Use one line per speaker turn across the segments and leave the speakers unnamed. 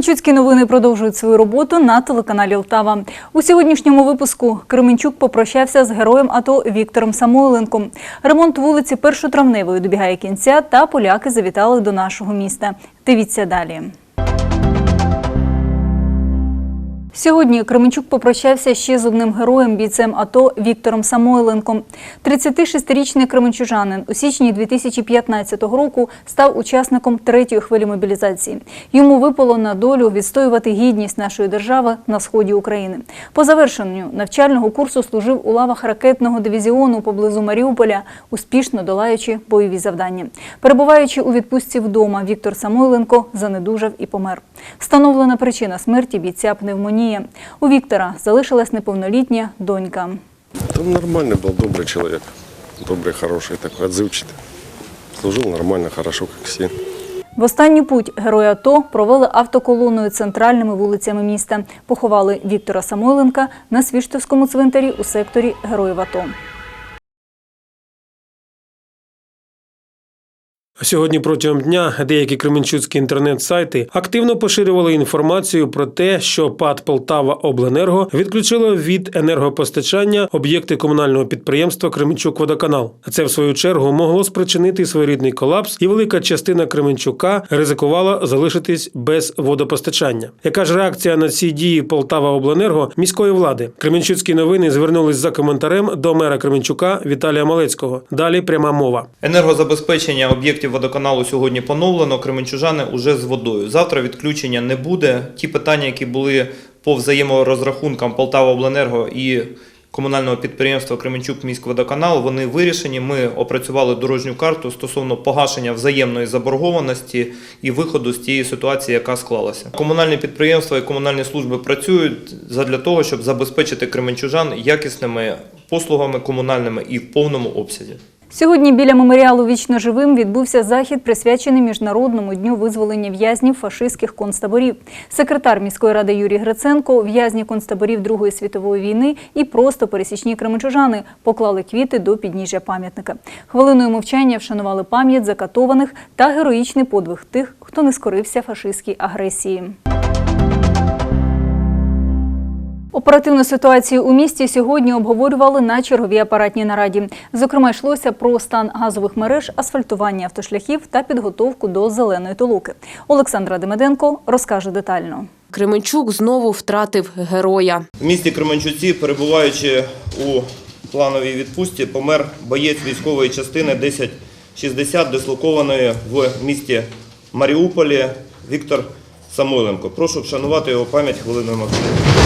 Кременчуцькі новини продовжують свою роботу на телеканалі Лтава. У сьогоднішньому випуску Кременчук попрощався з героєм АТО Віктором Самойленком. Ремонт вулиці Першотравневої добігає кінця, та поляки завітали до нашого міста. Дивіться далі. Сьогодні Кременчук попрощався ще з одним героєм, бійцем АТО Віктором Самойленком. 36-річний кременчужанин у січні 2015 року став учасником третьої хвилі мобілізації. Йому випало на долю відстоювати гідність нашої держави на сході України. По завершенню навчального курсу служив у лавах ракетного дивізіону поблизу Маріуполя, успішно долаючи бойові завдання. Перебуваючи у відпустці вдома, Віктор Самойленко занедужав і помер. Встановлена причина смерті бійця пневмонія. У Віктора залишилась неповнолітня донька.
Он нормальный был, добрый человек. Добрый, хороший такой, отзывчатый. Служил нормально, хорошо, как все.
В останню путь герої АТО провели автоколоною центральними вулицями міста. Поховали Віктора Самойленка на Свіштовському цвинтарі у секторі Героїв АТО.
Сьогодні протягом дня деякі кременчуцькі інтернет-сайти активно поширювали інформацію про те, що ПАД Полтава Обленерго відключило від енергопостачання об'єкти комунального підприємства Кременчук Водоканал. Це в свою чергу могло спричинити своєрідний колапс, і велика частина Кременчука ризикувала залишитись без водопостачання. Яка ж реакція на ці дії Полтава Обленерго міської влади? Кременчуцькі новини звернулись за коментарем до мера Кременчука Віталія Малецького. Далі пряма мова.
Енергозабезпечення об'єктів водоканалу сьогодні поновлено. Кременчужани уже з водою. Завтра відключення не буде. Ті питання, які були по взаєморозрахункам Полтава Обленерго і комунального підприємства Кременчук міськводоканал, вони вирішені. Ми опрацювали дорожню карту стосовно погашення взаємної заборгованості і виходу з тієї ситуації, яка склалася. Комунальні підприємства і комунальні служби працюють задля того, щоб забезпечити кременчужан якісними послугами комунальними і в повному обсязі.
Сьогодні біля меморіалу Вічно живим відбувся захід, присвячений Міжнародному дню визволення в'язнів фашистських концтаборів. Секретар міської ради Юрій Гриценко, в'язні концтаборів Другої світової війни і просто пересічні кременчужани поклали квіти до підніжжя пам'ятника. Хвилиною мовчання вшанували пам'ять закатованих та героїчний подвиг тих, хто не скорився фашистській агресії. Оперативну ситуацію у місті сьогодні обговорювали на черговій апаратній нараді. Зокрема, йшлося про стан газових мереж, асфальтування автошляхів та підготовку до зеленої толоки. Олександра Демиденко розкаже детально.
Кременчук знову втратив героя.
В місті Кременчуці, перебуваючи у плановій відпустці, помер боєць військової частини 1060, дислокованої в місті Маріуполі Віктор Самойленко. Прошу вшанувати його пам'ять хвилиною мовчання.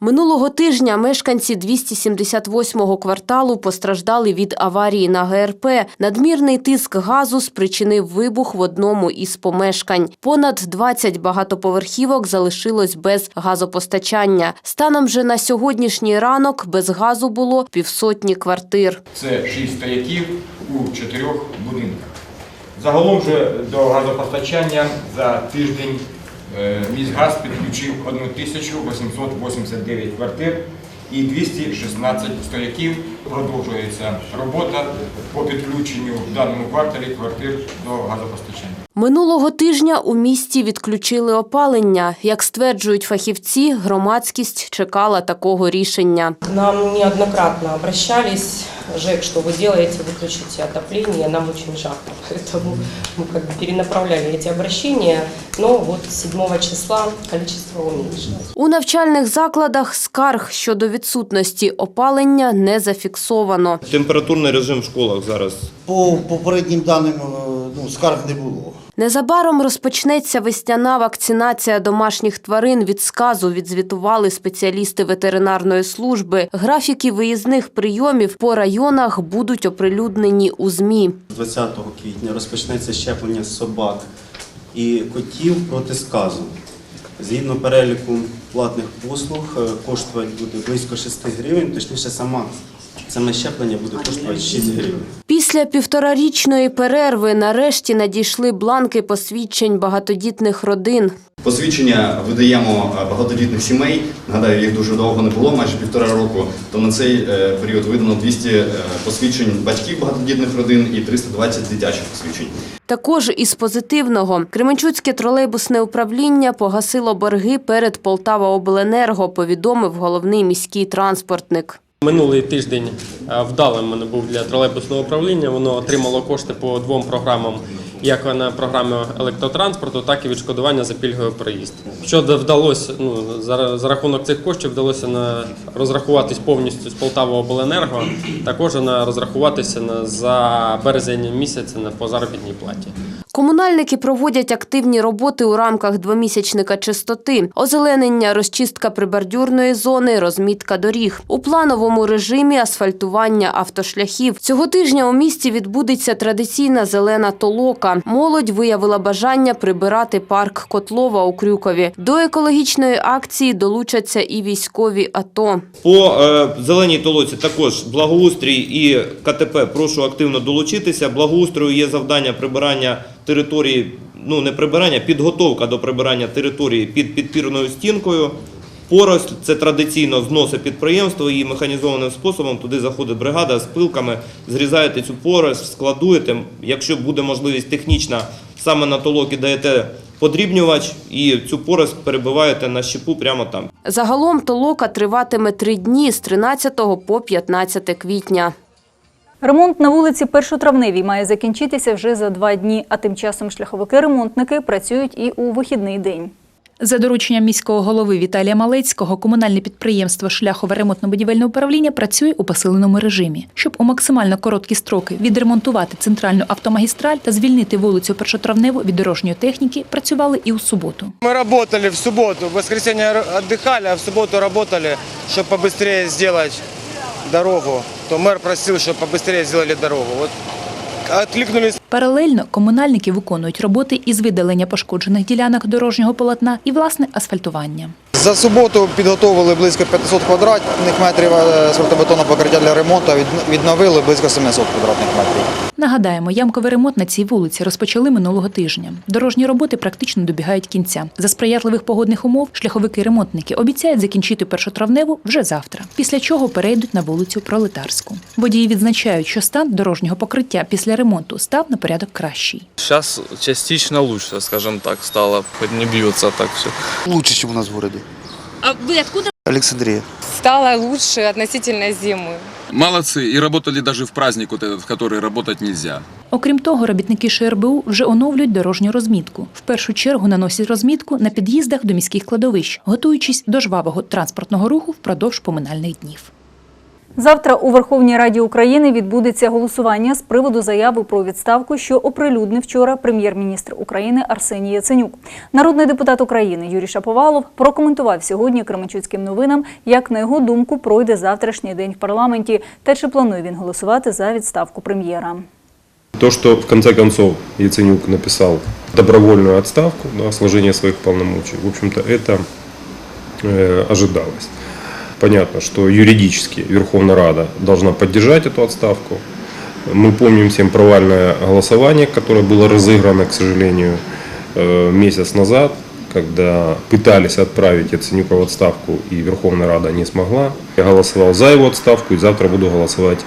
Минулого тижня мешканці 278-го кварталу постраждали від аварії на ГРП. Надмірний тиск газу спричинив вибух в одному із помешкань. Понад 20 багатоповерхівок залишилось без газопостачання. Станом же на сьогоднішній ранок без газу було півсотні квартир.
Це шість стояків у чотирьох будинках. Загалом же до газопостачання за тиждень міськгаз підключив 1889 квартир і 216 стояків. Продовжується робота по підключенню в даному кварталі квартир до газопостачання.
Минулого тижня у місті відключили опалення. Як стверджують фахівці, громадськість чекала такого рішення.
Нам неоднократно обращались, ЖЭК, что вы делаете, выключите отопление, нам очень жарко. Поэтому мы как бы перенаправляли эти обращения, но вот 7 числа количество уменьшилось.
У навчальних закладах скарг щодо відсутності опалення не зафіксовано.
Температурний режим в школах зараз
По попереднім даним е, ну, скарг не було.
Незабаром розпочнеться весняна вакцинація домашніх тварин від сказу, відзвітували спеціалісти ветеринарної служби. Графіки виїзних прийомів по районах будуть оприлюднені у ЗМІ.
З 20 квітня розпочнеться щеплення собак і котів проти сказу. Згідно переліку платних послуг, е, коштувати буде близько 6 гривень, точніше сама Саме щеплення буде коштувати 6 гривень.
Після півторарічної перерви нарешті надійшли бланки посвідчень багатодітних родин.
Посвідчення видаємо е, багатодітних сімей. Нагадаю, їх дуже довго не було, майже півтора року. То на цей е, період видано 200 е, посвідчень батьків багатодітних родин і 320 дитячих посвідчень.
Також із позитивного Кременчуцьке тролейбусне управління погасило борги перед Полтава-Обленерго, повідомив головний міський транспортник.
Минулий тиждень е, вдалим мене був для тролейбусного управління. Воно отримало кошти по двом програмам, як на програмі електротранспорту, так і відшкодування за пільговий проїзд. Що вдалося, ну за, рахунок цих коштів вдалося на розрахуватись повністю з Полтава Обленерго, також на розрахуватися на за березень місяця на по заробітній платі.
Комунальники проводять активні роботи у рамках двомісячника чистоти, озеленення, розчистка прибордюрної зони, розмітка доріг. У плановому режимі асфальтування автошляхів. Цього тижня у місті відбудеться традиційна зелена толока. Молодь виявила бажання прибирати парк Котлова у Крюкові. До екологічної акції долучаться і військові АТО.
По е, зеленій толоці також благоустрій і КТП прошу активно долучитися. Благоустрою є завдання прибирання території, ну не прибирання, підготовка до прибирання території під підпірною стінкою. Порость це традиційно зноси підприємства і механізованим способом туди заходить бригада з пилками, зрізаєте цю порость, складуєте. Якщо буде можливість технічна, саме на толоки даєте подрібнювач і цю порость перебиваєте на щепу прямо там.
Загалом толока триватиме три дні з 13 по 15 квітня.
Ремонт на вулиці Першотравневій має закінчитися вже за два дні, а тим часом шляховики-ремонтники працюють і у вихідний день.
За дорученням міського голови Віталія Малецького, комунальне підприємство Шляхове ремонтно-будівельне управління працює у посиленому режимі, щоб у максимально короткі строки відремонтувати центральну автомагістраль та звільнити вулицю Першотравневу від дорожньої техніки. Працювали і у суботу.
Мы работали в субботу, в воскресенье отдыхали, а в субботу работали, чтобы побыстрее сделать дорогу. То мэр просил, чтобы побыстрее сделали дорогу. Вот откликнулись
Паралельно комунальники виконують роботи із видалення пошкоджених ділянок дорожнього полотна і власне асфальтування.
За суботу підготовили близько 500 квадратних метрів е, асфальтобетонного покриття для ремонту, а від- відновили близько 700 квадратних метрів.
Нагадаємо, ямковий ремонт на цій вулиці розпочали минулого тижня. Дорожні роботи практично добігають кінця. За сприятливих погодних умов шляховики-ремонтники обіцяють закінчити першотравневу вже завтра, після чого перейдуть на вулицю Пролетарську. Водії відзначають, що стан дорожнього покриття після ремонту став на порядок кращий.
Сейчас частично лучше, скажем так, стало. Не бьется так все.
Лучше, чем у нас в городе.
А ви откуда?
Александрия.
Стало лучше относительно зимы.
Молодцы, и работали даже в праздник вот этот, в который работать нельзя.
Окрім того, робітники ШРБУ вже оновлюють дорожню розмітку. В першу чергу наносять розмітку на під'їздах до міських кладовищ, готуючись до жвавого транспортного руху впродовж поминальних днів.
Завтра у Верховній Раді України відбудеться голосування з приводу заяви про відставку, що оприлюднив вчора прем'єр-міністр України Арсеній Яценюк. Народний депутат України Юрій Шаповалов прокоментував сьогодні Кременчуцьким новинам, як на його думку пройде завтрашній день в парламенті та чи планує він голосувати за відставку прем'єра.
То, что в конце концов Яценюк написал добровольную отставку, да, сложение своих полномочий, в общем-то, это э, ожидалось. Понятно, что юридически Верховная Рада должна поддержать эту отставку. Мы помним всем провальное голосование, которое было разыграно, к сожалению, э, месяц назад, когда пытались отправить Яценюка в отставку, и Верховная Рада не смогла. Я голосовал за его отставку, и завтра буду голосовать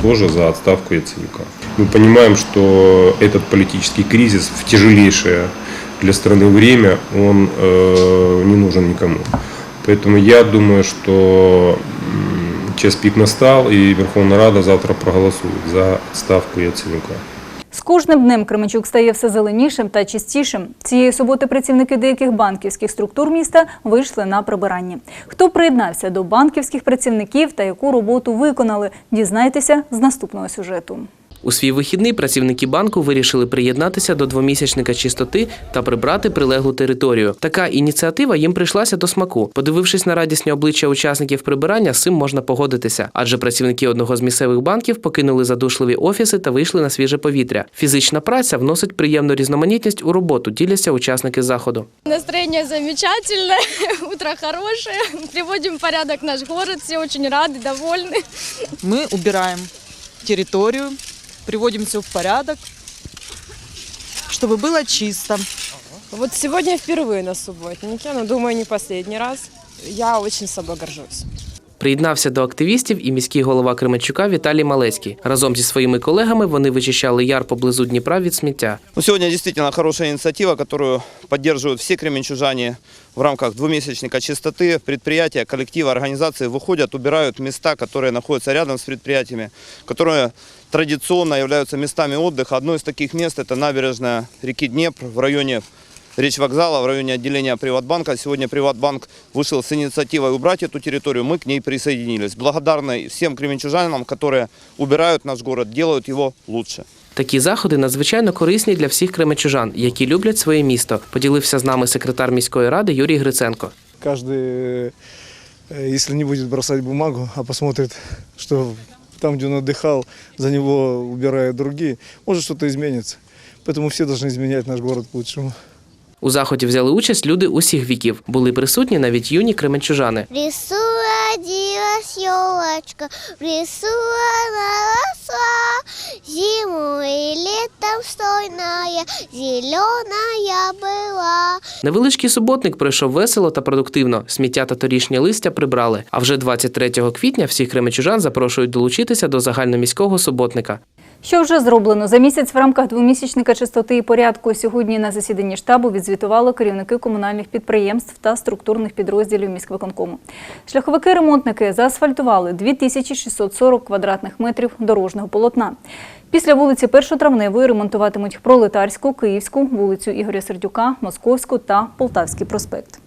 тоже за отставку Яценюка. Мы понимаем, что этот политический кризис в тяжелейшее для страны время, он э, не нужен никому. Поэтому я думаю, что час пик настал, и Верховная Рада завтра проголосует за отставку Яценюка.
З кожним днем Кременчук стає все зеленішим та чистішим. Цієї суботи працівники деяких банківських структур міста вийшли на прибирання. Хто приєднався до банківських працівників та яку роботу виконали, дізнайтеся з наступного сюжету.
У свій вихідний працівники банку вирішили приєднатися до двомісячника чистоти та прибрати прилеглу територію. Така ініціатива їм прийшлася до смаку. Подивившись на радісні обличчя учасників прибирання, з цим можна погодитися, адже працівники одного з місцевих банків покинули задушливі офіси та вийшли на свіже повітря. Фізична праця вносить приємну різноманітність у роботу, діляться учасники заходу.
Настроение замечательное, утро хорошее, приводим в порядок наш город, все очень рады, довольны.
Мы убираем территорию, Приводим все в порядок, чтобы было чисто.
Вот сегодня впервые на субботнике, но думаю, не последний раз. Я очень собой горжусь.
Приєднався до активістів і міський голова Кременчука Віталій Малецький. Разом зі своїми колегами вони вичищали яр поблизу Дніпра від сміття.
Ну, сегодня действительно хорошая инициатива, которую поддерживают все кременчужане в рамках двухмесячника чистоты. Предприятия, коллективы, организации выходят, убирают места, которые находятся рядом с предприятиями, которые традиционно являются местами отдыха. Одно из таких мест – это набережная реки Днепр в районе Речь вокзала в районе отделения Приватбанка. Сегодня Приватбанк вышел с инициативой убрать эту территорию. Мы к ней присоединились. Благодарны всем кременчужанам, которые убирают наш город, делают его лучше.
Такі заходи надзвичайно корисні для всіх кременчужан, які люблять своє місто. Поділився з нами секретар міської ради Юрій Гриценко.
Каждый, э, если не будет бросать бумагу, а посмотрит, что там, где он отдыхал, за него убирают другие, может что-то изменится. Поэтому все должны изменять наш город к лучшему.
У заході взяли участь люди усіх віків. Були присутні навіть юні кременчужани.
В лесу родилась елочка, в лесу она росла, зиму и летом стойная, зеленая была.
Невеличкий суботник пройшов весело та продуктивно. Сміття та торішнє листя прибрали. А вже 23 квітня всіх кременчужан запрошують долучитися до загальноміського суботника.
Що вже зроблено за місяць в рамках двомісячника чистоти і порядку? Сьогодні на засіданні штабу відзвітували керівники комунальних підприємств та структурних підрозділів міськвиконкому. Шляховики-ремонтники заасфальтували 2640 квадратних метрів дорожнього полотна. Після вулиці Першотравневої ремонтуватимуть Пролетарську, Київську, вулицю Ігоря Сердюка, Московську та Полтавський проспект.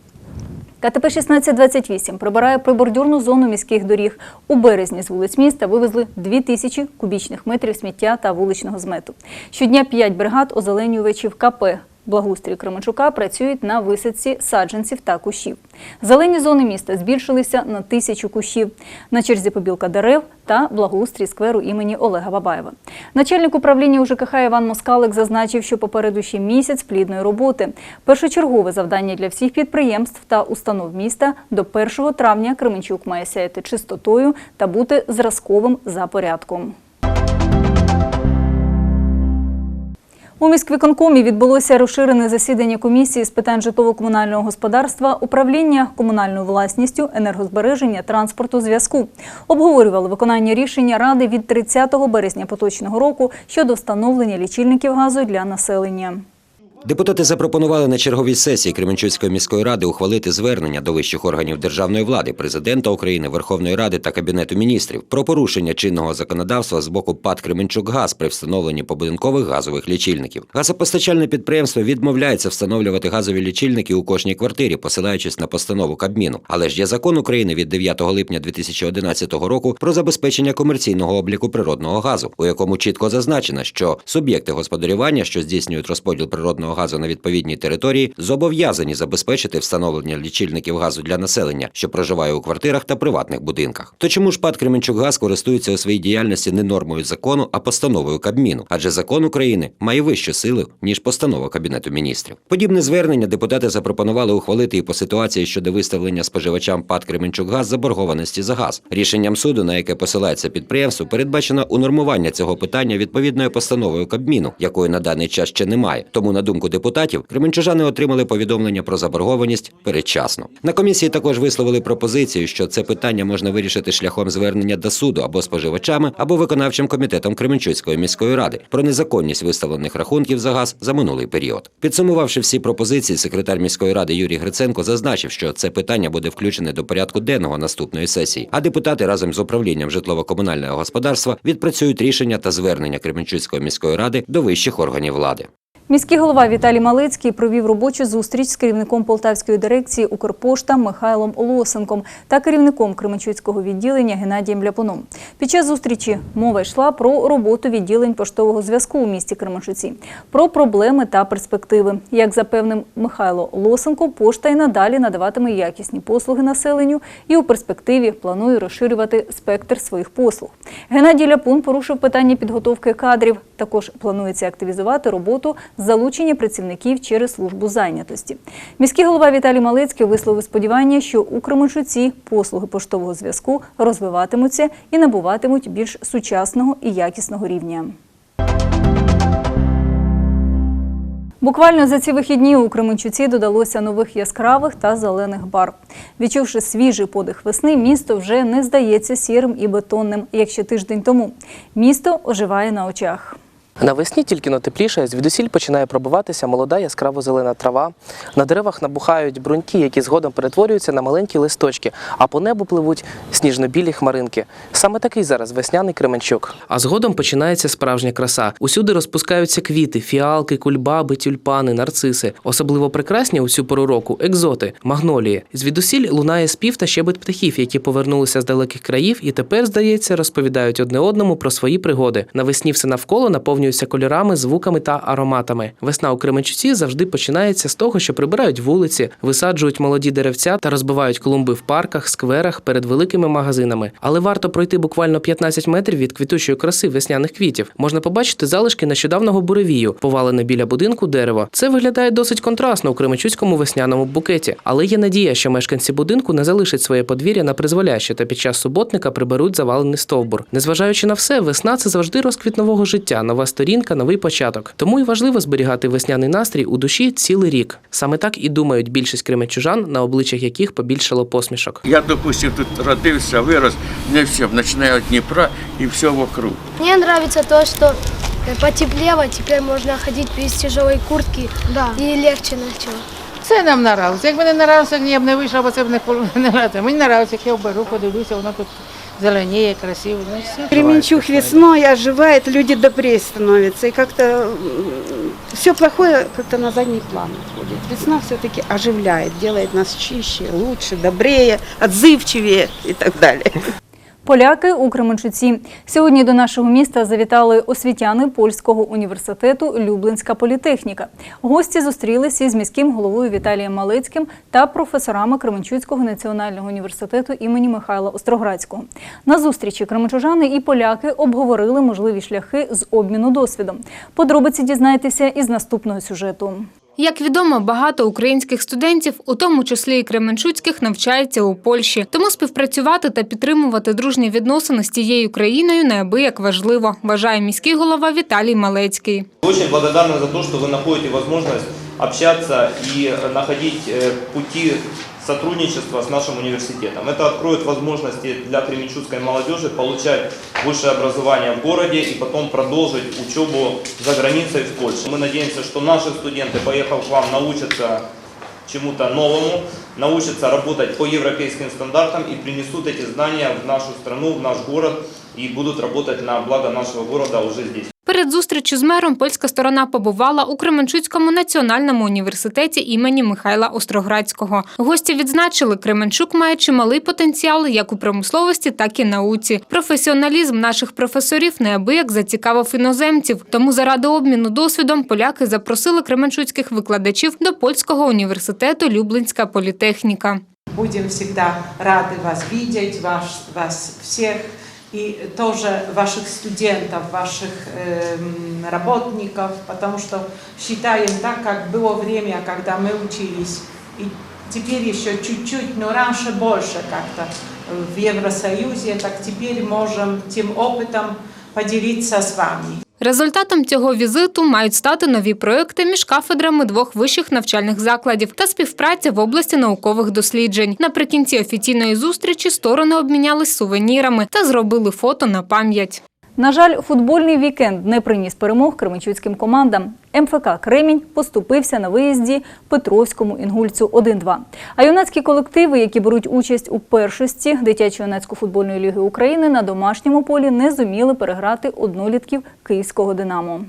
КТП 1628 прибирає прибордюрну зону міських доріг. У березні з вулиць міста вивезли 2 тисячі кубічних метрів сміття та вуличного змету. Щодня 5 бригад озеленювачів КП Благоустрій Кременчука працюють на висадці саджанців та кущів. Зелені зони міста збільшилися на тисячу кущів. На черзі побілка дерев та благоустрій скверу імені Олега Бабаєва. Начальник управління УЖКХ Іван Москалик зазначив, що попереду ще місяць плідної роботи. Першочергове завдання для всіх підприємств та установ міста до 1 травня Кременчук має сяяти чистотою та бути зразковим за порядком. У міськвиконкомі відбулося розширене засідання комісії з питань житлово-комунального господарства, управління комунальною власністю, енергозбереження, транспорту, зв'язку. Обговорювали виконання рішення ради від 30 березня поточного року щодо встановлення лічильників газу для населення.
Депутати запропонували на черговій сесії Кременчуцької міської ради ухвалити звернення до вищих органів державної влади, президента України, Верховної Ради та Кабінету міністрів про порушення чинного законодавства з боку ПАД Кременчук-Газ при встановленні побудинкових газових лічильників. Газопостачальне підприємство відмовляється встановлювати газові лічильники у кожній квартирі, посилаючись на постанову Кабміну. Але ж є закон України від 9 липня 2011 року про забезпечення комерційного обліку природного газу, у якому чітко зазначено, що суб'єкти господарювання, що здійснюють розподіл природного газу на відповідній території, зобов'язані забезпечити встановлення лічильників газу для населення, що проживає у квартирах та приватних будинках. То чому ж ПАД Кременчук-Газ користується у своїй діяльності не нормою закону, а постановою Кабміну? Адже закон України має вищу силу ніж постанова Кабінету міністрів. Подібне звернення депутати запропонували ухвалити і по ситуації щодо виставлення споживачам ПАД Кременчук-Газ заборгованості за газ. Рішенням суду, на яке посилається підприємство, передбачено унормування цього питання відповідною постановою Кабміну, якої на даний час ще немає. Тому, на думку депутатів, кременчужани отримали повідомлення про заборгованість передчасно. На комісії також висловили пропозицію, що це питання можна вирішити шляхом звернення до суду або споживачами, або виконавчим комітетом Кременчуцької міської ради про незаконність виставлених рахунків за газ за минулий період. Підсумувавши всі пропозиції, секретар міської ради Юрій Гриценко зазначив, що це питання буде включене до порядку денного наступної сесії. А депутати разом з управлінням житлово-комунального господарства відпрацюють рішення та звернення Кременчуцької міської ради до вищих органів влади.
Міський голова Віталій Малицький провів робочу зустріч з керівником Полтавської дирекції Укрпошта Михайлом Лосенком та керівником Кременчуцького відділення Геннадієм Ляпуном. Під час зустрічі мова йшла про роботу відділень поштового зв'язку у місті Кременчуці, про проблеми та перспективи. Як запевнив Михайло Лосенко, пошта й надалі надаватиме якісні послуги населенню і у перспективі планує розширювати спектр своїх послуг. Геннадій Ляпун порушив питання підготовки кадрів. Також планується активізувати роботу залучення працівників через службу зайнятості. Міський голова Віталій Малицький висловив сподівання, що у Кременчуці послуги поштового зв'язку розвиватимуться і набуватимуть більш сучасного і якісного рівня. Буквально за ці вихідні у Кременчуці додалося нових яскравих та зелених барв. Відчувши свіжий подих весни, місто вже не здається сірим і бетонним, як ще тиждень тому. Місто оживає на очах.
Навесні тільки но тепліше, звідусіль починає пробиватися молода яскраво-зелена трава. На деревах набухають бруньки, які згодом перетворюються на маленькі листочки, а по небу пливуть сніжно-білі хмаринки. Саме такий зараз весняний Кременчук. А згодом починається справжня краса. Усюди розпускаються квіти, фіалки, кульбаби, тюльпани, нарциси. Особливо прекрасні у цю пору року екзоти, магнолії. Звідусіль лунає спів та щебет птахів, які повернулися з далеких країв і тепер, здається, розповідають одне одному про свої пригоди. Навесні все навколо наповнюється кольорами, звуками та ароматами. Весна у Кременчуці завжди починається з того, що прибирають вулиці, висаджують молоді деревця та розбивають клумби в парках, скверах перед великими магазинами. Але варто пройти буквально 15 метрів від квітучої краси весняних квітів. Можна побачити залишки нещодавнього буревію, повалене біля будинку дерево. Це виглядає досить контрастно у Кременчуцькому весняному букеті. Але є надія, що мешканці будинку не залишать своє подвір'я на призволяще та під час суботника приберуть завалений стовбур. Незважаючи на все, весна це завжди розквіт нового життя, нова сторінка, новий початок. Тому і важливо зберігати весняний настрій у душі цілий рік. Саме так і думають більшість кременчужан, на обличчях яких побільшало посмішок.
Я, допустим, тут родился, вырос, мне все, начиная от Днепра и все вокруг.
Мне нравится то, что э, потеплело, теперь можно ходить без тяжелой куртки да. и легче начало.
Це нам нравилося. Якби не нравилося, я б не вийшла, бо це б не не нравилося. Мені нравиться, як я вберу, подивлюся, воно тут зеленіє, красиво. Ну, все.
Кременчуг весной оживает, люди добрее становятся. И как-то все плохое как-то на задний план отходит. Весна все-таки оживляет, делает нас чище, лучше, добрее, отзывчивее и так далее.
Поляки у Кременчуці. Сьогодні до нашого міста завітали освітяни польського університету Люблинська політехніка. Гості зустрілися із міським головою Віталієм Малицьким та професорами Кременчуцького національного університету імені Михайла Остроградського. На зустрічі кременчужани і поляки обговорили можливі шляхи з обміну досвідом. Подробиці дізнайтеся із наступного сюжету.
Як відомо, багато українських студентів, у тому числі і кременчуцьких, навчаються у Польщі. Тому співпрацювати та підтримувати дружні відносини з тією країною неабияк важливо, вважає міський голова Віталій Малецький.
Очень благодарны за то, что вы находите возможность общаться и находить э, пути сотрудничества с нашим университетом. Это откроет возможности для кременчуцкой молодежи получать высшее образование в городе и потом продолжить учебу за границей в Польше. Мы надеемся, что наши студенты, поехав к вам, научатся чему-то новому, научатся работать по европейским стандартам и принесут эти знания в нашу страну, в наш город и будут работать на благо нашего города уже здесь.
Перед зустрічю з мером польська сторона побувала у Кременчуцькому національному університеті імені Михайла Остроградського. Гості відзначили, Кременчук має чималий потенціал як у промисловості, так і науці. Професіоналізм наших професорів неабияк зацікавив іноземців. Тому заради обміну досвідом поляки запросили кременчуцьких викладачів до польського університету Люблинська політехніка.
Будем всегда рады вас видеть, вас, вас всех. И тоже ваших студентов, ваших эм, работников, потому что считаем так, как было время, когда мы учились. И теперь еще чуть-чуть, но раньше больше как-то в Евросоюзе, так теперь можем тем опытом поделиться с вами.
Результатом цього візиту мають стати нові проекти між кафедрами двох вищих навчальних закладів та співпраця в області наукових досліджень. Наприкінці офіційної зустрічі сторони обмінялись сувенірами та зробили фото на пам'ять.
На жаль, футбольний вікенд не приніс перемог кременчуцьким командам. МФК Кремінь поступився на виїзді Петровському інгульцю 1-2. А юнацькі колективи, які беруть участь у першості дитячо-юнацької футбольної ліги України, на домашньому полі не зуміли переграти однолітків київського Динамо.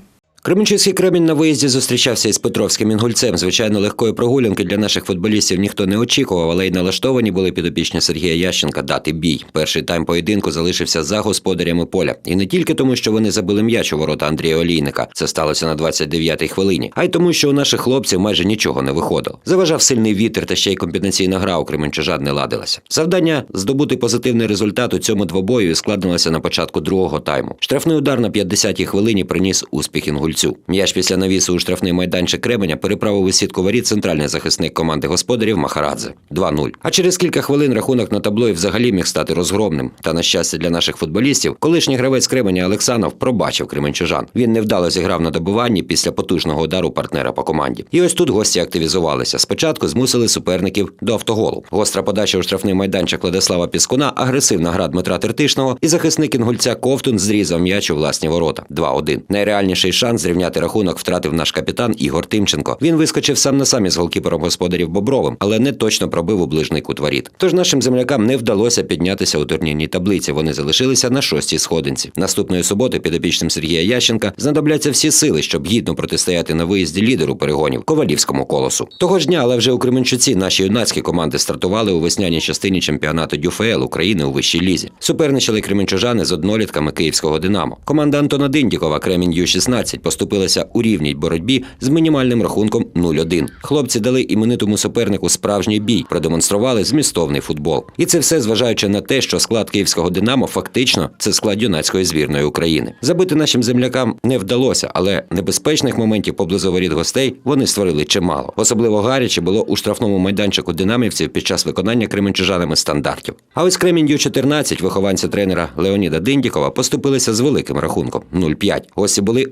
Кременчуцький Кремінь на виїзді зустрічався із Петровським інгульцем. Звичайно, легкої прогулянки для наших футболістів ніхто не очікував, але й налаштовані були підопічні Сергія Ященка дати бій. Перший тайм поєдинку залишився за господарями поля. І не тільки тому, що вони забили м'яч у ворота Андрія Олійника. Це сталося на 29-й хвилині, а й тому, що у наших хлопців майже нічого не виходило. Заважав сильний вітер та ще й комбінаційна гра у Кременчужан не ладилася. Завдання здобути позитивний результат у цьому двобою складнилося на початку другого тайму. Штрафний удар на 50-й хвилині приніс успіх інгульцю. М'яч після навісу у штрафний майданчик Кременя переправив у сітку воріт центральний захисник команди господарів Махарадзе 2-0. А через кілька хвилин рахунок на табло і взагалі міг стати розгромним. Та на щастя для наших футболістів, колишній гравець Кременя Олексанов пробачив кременчужан. Він невдало зіграв на добиванні після потужного удару партнера по команді. І ось тут гості активізувалися. Спочатку змусили суперників до автоголу. Гостра подача у штрафний майданчик Владислава Піскуна, агресивна гра Дмитра Тертишного і захисник інгульця Ковтун зрізав м'яч у власні ворота. 2-1. Найреальніший шанс зрівняти рахунок втратив наш капітан Ігор Тимченко. Він вискочив сам на сам із голкіпером господарів Бобровим, але не точно пробив у ближний кут воріт. Тож нашим землякам не вдалося піднятися у турнірній таблиці. Вони залишилися на шостій сходинці. Наступної суботи підопічним Сергія Ященка знадобляться всі сили, щоб гідно протистояти на виїзді лідеру перегонів Ковалівському колосу. Того ж дня, але вже у Кременчуці наші юнацькі команди стартували у весняній частині чемпіонату ДЮФЛ України у вищій лізі. Суперничали кременчужани з однолітками київського Динамо. Команда Антона Диндікова Кремінь Ю-16 поступилася у рівній боротьбі з мінімальним рахунком 0-1. Хлопці дали іменитому супернику справжній бій, продемонстрували змістовний футбол. І це все зважаючи на те, що склад київського Динамо фактично це склад юнацької збірної України. Забити нашим землякам не вдалося, але небезпечних моментів поблизу воріт гостей вони створили чимало. Особливо гаряче було у штрафному майданчику динамівців під час виконання кременчужанами стандартів. А ось Кремінь Ю-14 вихованці тренера Леоніда Диндікова поступилися з великим рахунком 0-5. Гості були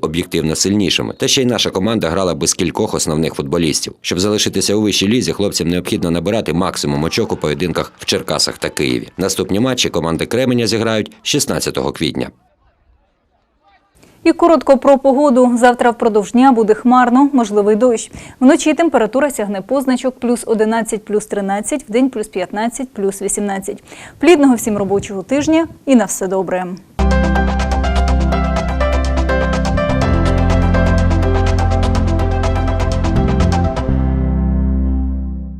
об'єктивно сильнішими. Та ще й наша команда грала без кількох основних футболістів. Щоб залишитися у вищій лізі, хлопцям необхідно набирати максимум очок у поєдинках в Черкасах та Києві. Наступні матчі команди Кременя зіграють 16 квітня.
І коротко про погоду. Завтра впродовж дня буде хмарно, можливий дощ. Вночі температура сягне позначок плюс 11, плюс 13, в день плюс 15, плюс 18. Плідного всім робочого тижня і на все добре.